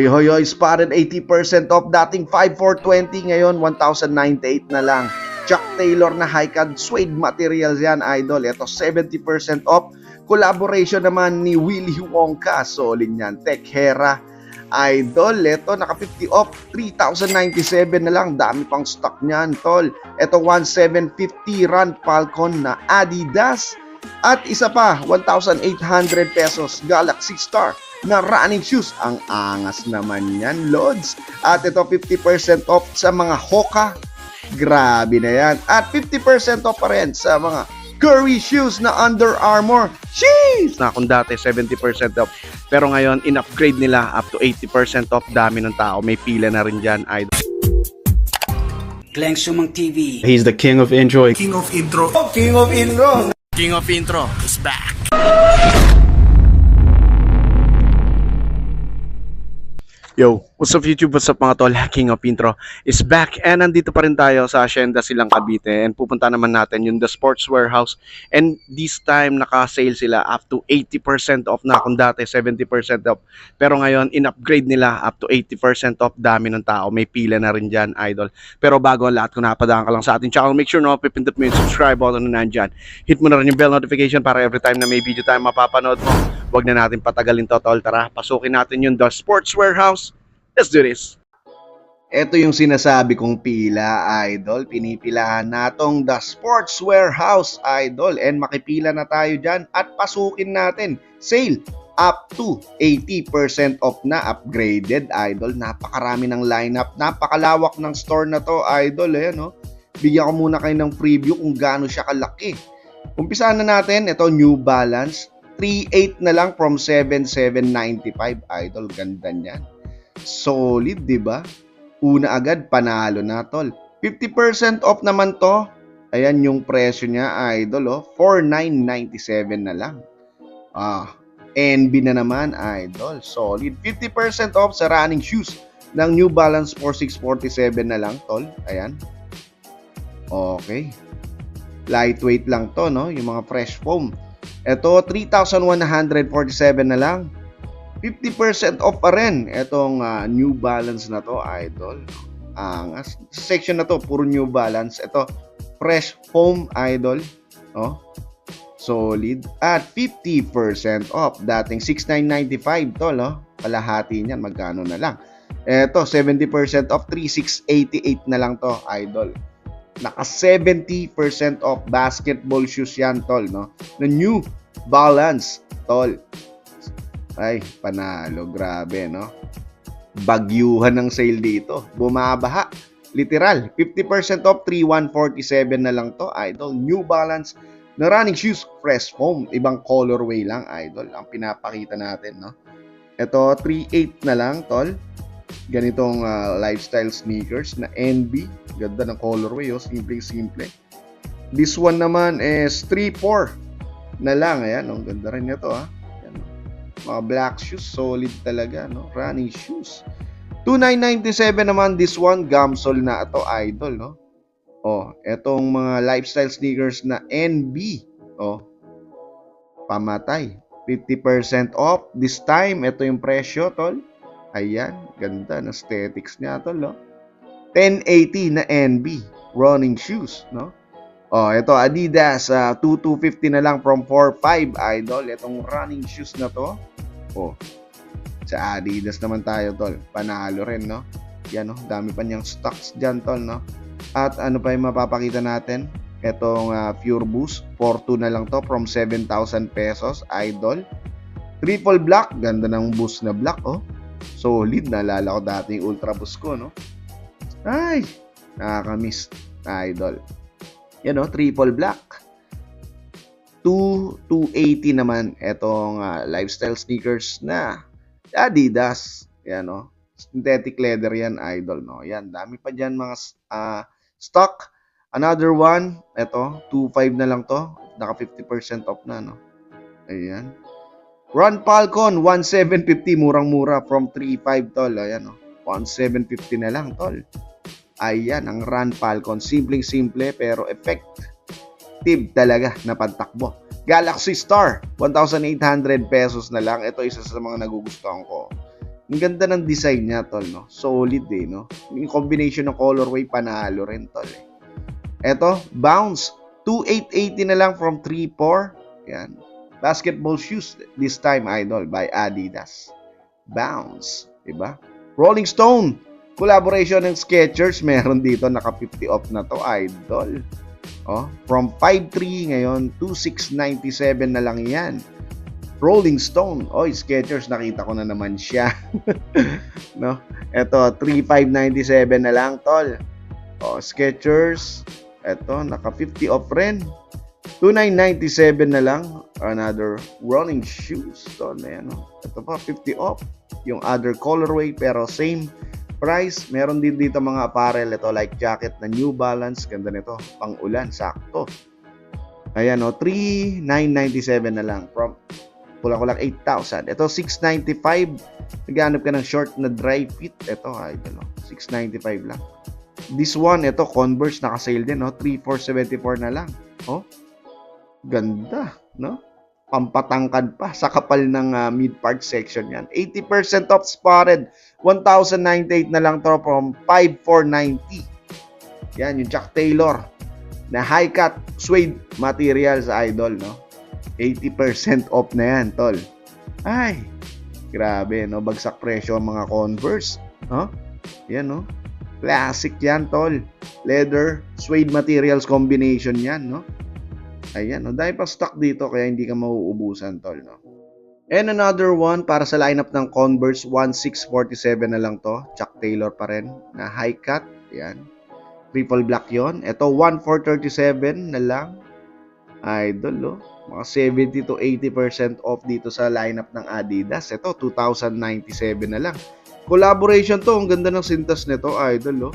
Hoy, hoy, hoy, spotted 80% off. Dating 5,420, ngayon 1,098 na lang. Chuck Taylor na high-cut suede materials yan, idol. Ito, 70% off. Collaboration naman ni Willy Wonka. Solid yan. Tech Hera. Idol, ito, naka 50 off. 3,097 na lang. Dami pang stock niyan, tol. Ito, 1,750 Run Falcon na Adidas. At isa pa, 1,800 pesos Galaxy Star na running shoes. Ang angas naman yan, Lods. At ito, 50% off sa mga Hoka. Grabe na yan. At 50% off pa rin sa mga Curry shoes na Under Armour. Sheesh! Na kung dati 70% off. Pero ngayon, in-upgrade nila up to 80% off. Dami ng tao. May pila na rin dyan, idol. Glenn Sumang TV. He's the king of enjoy. King of Intro. King of Intro. King of Intro is back. Yo, what's up YouTube? What's up mga tol? King of Intro is back. And nandito pa rin tayo sa Hacienda Silang Cavite. And pupunta naman natin yung The Sports Warehouse. And this time naka-sale sila up to 80% off na kung dati 70% off. Pero ngayon in-upgrade nila up to 80% off. Dami ng tao. May pila na rin dyan idol. Pero bago ang lahat kung napadaan ka lang sa ating channel. Make sure no pipindot mo yung subscribe button na nandyan. Hit mo na rin yung bell notification para every time na may video tayo mapapanood mo wag na natin patagalin to tol. Tara pasukin natin yung The Sports Warehouse Let's do this. Ito yung sinasabi kong pila, idol. Pinipilahan natong The Sports Warehouse, idol. And makipila na tayo dyan at pasukin natin. Sale up to 80% off na upgraded, idol. Napakarami ng lineup. Napakalawak ng store na to, idol. Eh, no? Bigyan ko muna kayo ng preview kung gaano siya kalaki. Umpisahan na natin. Ito, New Balance. 3.8 na lang from 7.795, idol. Ganda niyan solid, 'di ba? Una agad panalo na, tol. 50% off naman 'to. Ayan yung presyo niya, idol, oh. 4997 na lang. Ah, NB na naman, idol. Solid. 50% off sa running shoes ng New Balance 4647 na lang, tol. Ayan. Okay. Lightweight lang to, no? Yung mga fresh foam. Ito, 3,147 na lang. 50% off pa rin itong uh, New Balance na to, idol. Ang uh, section na to, puro New Balance. Ito, fresh foam, idol. Oh, solid. At 50% off. Dating 6,995 to, no? Kalahati niyan, magkano na lang. Ito, 70% off, 3,688 na lang to, idol. Naka 70% off basketball shoes yan, tol, no? Na New Balance, tol. Ay, panalo. Grabe, no? Bagyuhan ng sale dito. Bumabaha. Literal. 50% off, 3,147 na lang to, idol. New Balance na running shoes, fresh foam. Ibang colorway lang, idol. Ang pinapakita natin, no? Ito, 3,8 na lang, tol. Ganitong uh, lifestyle sneakers na NB. Ganda ng colorway, oh. Simple-simple. This one naman is 3,4 na lang. Ayan, ang ganda rin nito, ha. Mga black shoes, solid talaga, no? Running shoes. 2997 naman this one, Gamsol na ito, idol, no? Oh, etong mga lifestyle sneakers na NB. Oh. Pamatay. 50% off. This time, ito yung presyo, tol. Ayan, ganda ng aesthetics niya, tol, no? 1080 na NB running shoes, no? Oh, ito Adidas uh, 2250 na lang from 45 idol. Itong running shoes na to. Oh. Sa Adidas naman tayo, tol. Panalo rin, no? Yan, no? Dami pa niyang stocks diyan, tol, no? At ano pa yung mapapakita natin? Itong uh, Pure Boost, 42 na lang to from 7,000 pesos, idol. Triple black, ganda ng boost na black, oh. Solid, naalala ko dati yung Ultra Boost ko, no? Ay, nakakamiss, idol. Yan o, triple black. 2 280 naman itong uh, lifestyle sneakers na Adidas. Yan o. Synthetic leather yan, idol, no? Yan, dami pa dyan mga uh, stock. Another one, ito, 2.5 na lang to. Naka 50% off na, no? Ayan. Run Falcon, 1,750. Murang-mura from 3.5, tol. Ayan, no? 1,750 na lang, tol. Ayan, ang Run Falcon. Simpleng-simple pero effective talaga na pantakbo. Galaxy Star, 1,800 pesos na lang. Ito isa sa mga nagugustuhan ko Ang ganda ng design niya, tol, no? Solid eh, no? Yung combination ng colorway, panalo rin, tol. Eh. Eto, bounce. 2,880 na lang from 3,4. Yan. Basketball shoes this time, idol, by Adidas. Bounce. Diba? Rolling Stone. Collaboration ng Skechers. Meron dito, naka 50 off na to, idol. Oh, from 5,3 ngayon, 2,697 na lang yan. Rolling Stone. Oy, Skechers, nakita ko na naman siya. no? Ito, 3,597 na lang, tol. Oh, Skechers. Ito, naka 50 off rin. 2,997 na lang. Another running shoes. Tol, na yan. Oh. Ito pa, 50 off. Yung other colorway, pero same price. Meron din dito mga apparel. Ito, like jacket na New Balance. Ganda nito. Pang ulan, sakto. Ayan, oh, 3,997 na lang. From kulang-kulang 8,000. Ito, 695. Naghanap ka ng short na dry fit. Ito, idol. Oh. 695 lang. This one, ito, Converse, naka-sale din. No? 3,474 na lang. Oh, ganda. No? Pampatangkad pa sa kapal ng ah, mid-part section yan. 80% off spotted. 1,098 na lang to from 5,490. Yan, yung Chuck Taylor na high-cut suede materials, idol, no? 80% off na yan, tol. Ay, grabe, no? Bagsak presyo ang mga Converse, no? Yan, no? Classic yan, tol. Leather, suede materials combination yan, no? Ayan, no? Dahil pa stock dito, kaya hindi ka mauubusan, tol, no? And another one, para sa lineup ng Converse, 1647 na lang to. Chuck Taylor pa rin, na high cut. Yan. Triple black yon. Ito, 1437 na lang. Idol, oh mga 70 to 80% off dito sa lineup ng Adidas. Ito, 2,097 na lang. Collaboration to. Ang ganda ng sintas nito, idol, oh.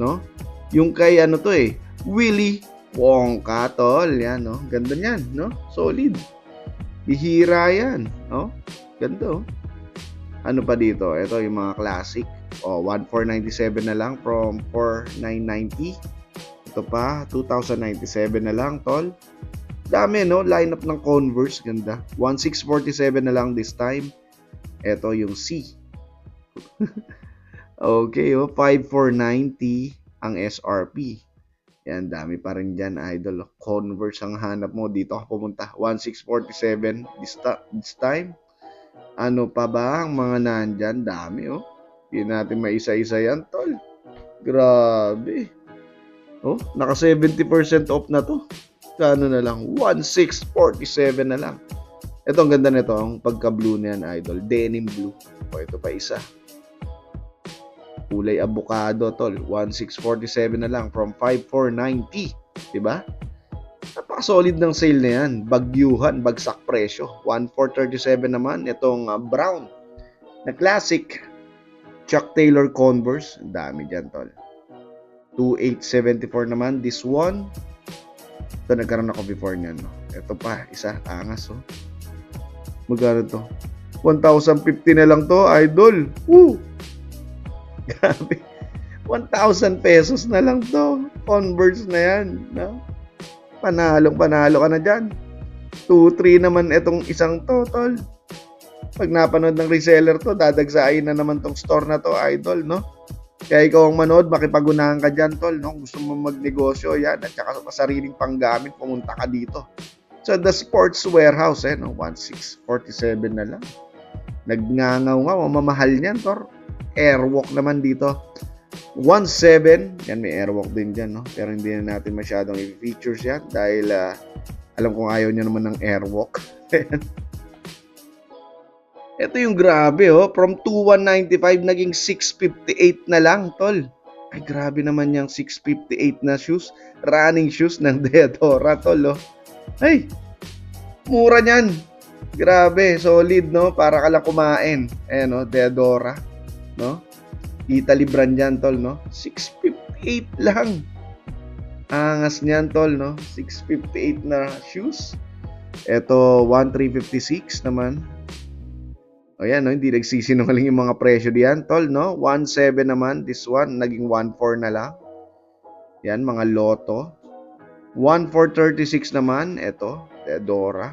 No? Yung kay ano to eh, Willy Wonka, tol. Yan, no? Ganda niyan, no? Solid. Bihira yan, no? Ganda, oh. Ano pa dito? Ito, yung mga classic. Oh, 1,497 na lang from 4,990. Ito pa, 2,097 na lang, tol. Dami, no? Lineup ng Converse. Ganda. 1647 na lang this time. Ito yung C. okay, oh. 5490 ang SRP. Yan, dami pa rin dyan, idol. Converse ang hanap mo. Dito ka pumunta. 1647 this, ta- this time. Ano pa ba ang mga nandyan? Dami, oh. Hindi natin maisa-isa yan, tol. Grabe. Oh, naka 70% off na to kano na lang 1647 na lang ito ang ganda nito ang pagka blue niyan idol denim blue o ito pa isa kulay avocado tol 1647 na lang from 5490 di ba napaka solid ng sale na yan bagyuhan bagsak presyo 1437 naman itong uh, brown na classic Chuck Taylor Converse dami dyan tol 2874 naman this one ito, nagkaroon ako before niyan, no? Ito pa, isa, angas, oh. Magkano to? 1,050 na lang to, idol. Woo! Grabe. 1,000 pesos na lang to. Converse na yan, no? Panalong panalo ka na dyan. 2-3 naman itong isang to, tol. Pag napanood ng reseller to, dadagsain na naman tong store na to, idol, no? Kaya ikaw ang manood, makipagunahan ka dyan, tol. No? Gusto mo magnegosyo, yan. At saka sa sariling panggamit, pumunta ka dito. So, the Sports Warehouse, eh, no? 1647 na lang. Nagngangaw nga, mamamahal niyan, tor. Airwalk naman dito. 17, yan may airwalk din dyan, no? Pero hindi na natin masyadong i-features yan dahil uh, alam kong ayaw niya naman ng airwalk. Ito yung grabe, oh. From 2195 naging 658 na lang, tol. Ay, grabe naman yung 658 na shoes. Running shoes ng Deodora, tol, oh. Ay, mura niyan. Grabe, solid, no? Para ka lang kumain. Ayan, no? Deodora, no? Italy brand yan, tol, no? 658 lang. Angas niyan, tol, no? 658 na shoes. Ito, 1356 naman. O yan, no? hindi nagsisinungaling yung mga presyo diyan, tol, no? 1.7 naman, this one, naging 1.4 na lang. Yan, mga loto. 1.436 naman, eto, Teodora.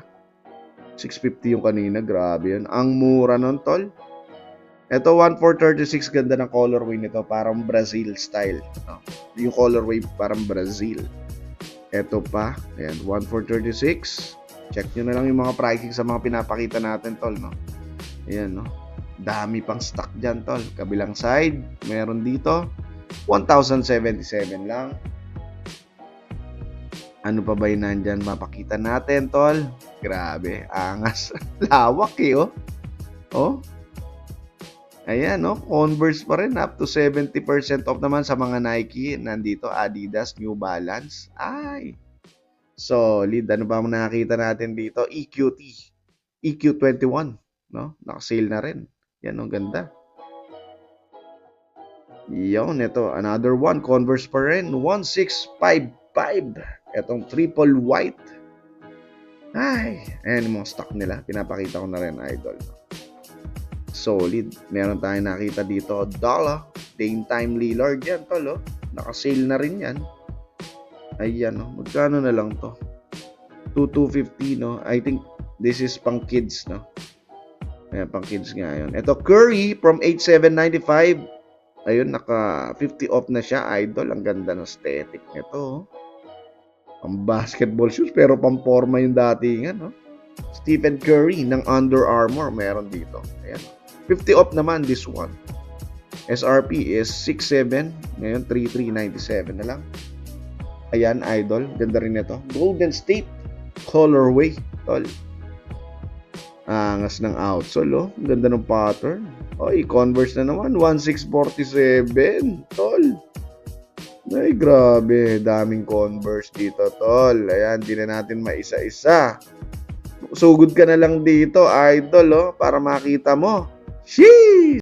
650 yung kanina, grabe yun. Ang mura nun, tol. Ito 1436 ganda ng colorway nito, parang Brazil style. No? Yung colorway parang Brazil. Ito pa, ayan 1436. Check nyo na lang yung mga pricing sa mga pinapakita natin tol, no. Ayan, no. Dami pang stock dyan, tol. Kabilang side, meron dito 1,077 lang. Ano pa ba yung nandyan? Mapakita natin, tol. Grabe, angas. Lawak eh, oh. Oh. Ayan, no? Converse pa rin. Up to 70% off naman sa mga Nike. Nandito, Adidas, New Balance. Ay. Solid. Ano ba ang nakakita natin dito? EQT. EQ21. No? Nakasale na rin. Yan, ang ganda. Yun, ito. Another one. Converse pa rin. 1655. Itong triple white. Ay. Ayan yung mga stock nila. Pinapakita ko na rin, idol. Solid. Meron tayong nakita dito. Dollar. Dame Time Lillard yan, tol. Oh. Nakasale na rin yan. Ayan, oh. Magkano na lang to? 2250, no? I think this is pang kids, no? Ayan, pang kids nga yun. Ito, Curry from 8795. Ayun, naka 50 off na siya, idol. Ang ganda ng aesthetic nito. oh. Ang basketball shoes, pero pang forma yung datingan, no? Stephen Curry ng Under Armour, meron dito. Ayan. 50 off naman this one. SRP is 67, ngayon 3397 na lang. Ayan, idol. Ganda rin ito. Golden State colorway, tol. Angas ng outsole, oh. Ganda ng pattern. Oy, Converse na naman. 1647, tol. Ay, grabe. Daming Converse dito, tol. Ayan, di na natin maisa-isa. Sugod ka na lang dito, idol, oh, para makita mo. Sheesh!